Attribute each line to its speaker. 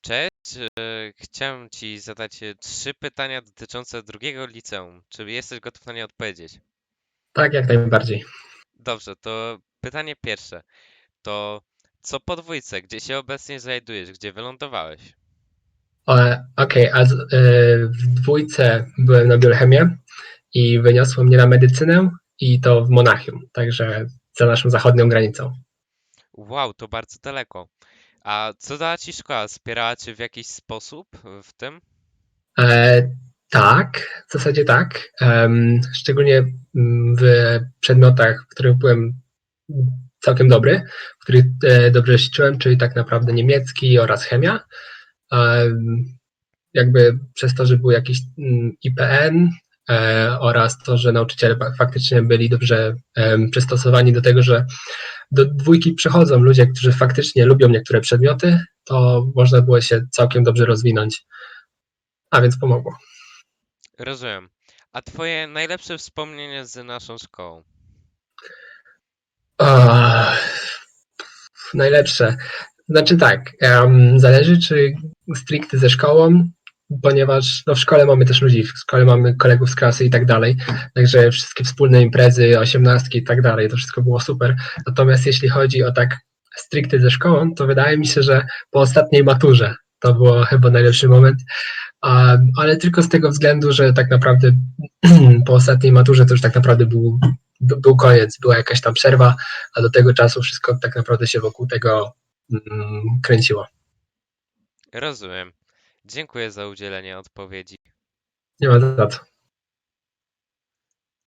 Speaker 1: Cześć, e, chciałem Ci zadać e, trzy pytania dotyczące drugiego liceum. Czy jesteś gotów na nie odpowiedzieć?
Speaker 2: Tak, jak najbardziej.
Speaker 1: Dobrze, to pytanie pierwsze. To co po dwójce, gdzie się obecnie znajdujesz, gdzie wylądowałeś?
Speaker 2: E, Okej, a z, e, w dwójce byłem na biochemię i wyniosło mnie na medycynę i to w Monachium, także za naszą zachodnią granicą.
Speaker 1: Wow, to bardzo daleko. A co dała Ci szkoła? Wspierała Cię w jakiś sposób w tym?
Speaker 2: E, tak, w zasadzie tak. Em, szczególnie mm, w przedmiotach, w których byłem całkiem dobry, w których e, dobrze się czułem, czyli tak naprawdę niemiecki oraz chemia. Em, jakby przez to, że był jakiś mm, IPN oraz to, że nauczyciele fa- faktycznie byli dobrze em, przystosowani do tego, że do dwójki przychodzą ludzie, którzy faktycznie lubią niektóre przedmioty, to można było się całkiem dobrze rozwinąć. A więc pomogło.
Speaker 1: Rozumiem. A Twoje najlepsze wspomnienie z naszą szkołą?
Speaker 2: Najlepsze. Znaczy tak, em, zależy czy stricte ze szkołą, ponieważ no, w szkole mamy też ludzi, w szkole mamy kolegów z klasy i tak dalej, także wszystkie wspólne imprezy, osiemnastki i tak dalej, to wszystko było super. Natomiast jeśli chodzi o tak stricte ze szkołą, to wydaje mi się, że po ostatniej maturze to było chyba najlepszy moment, ale tylko z tego względu, że tak naprawdę po ostatniej maturze to już tak naprawdę był, by- był koniec, była jakaś tam przerwa, a do tego czasu wszystko tak naprawdę się wokół tego mm, kręciło.
Speaker 1: Rozumiem. Dziękuję za udzielenie odpowiedzi.
Speaker 2: Nie ma za co.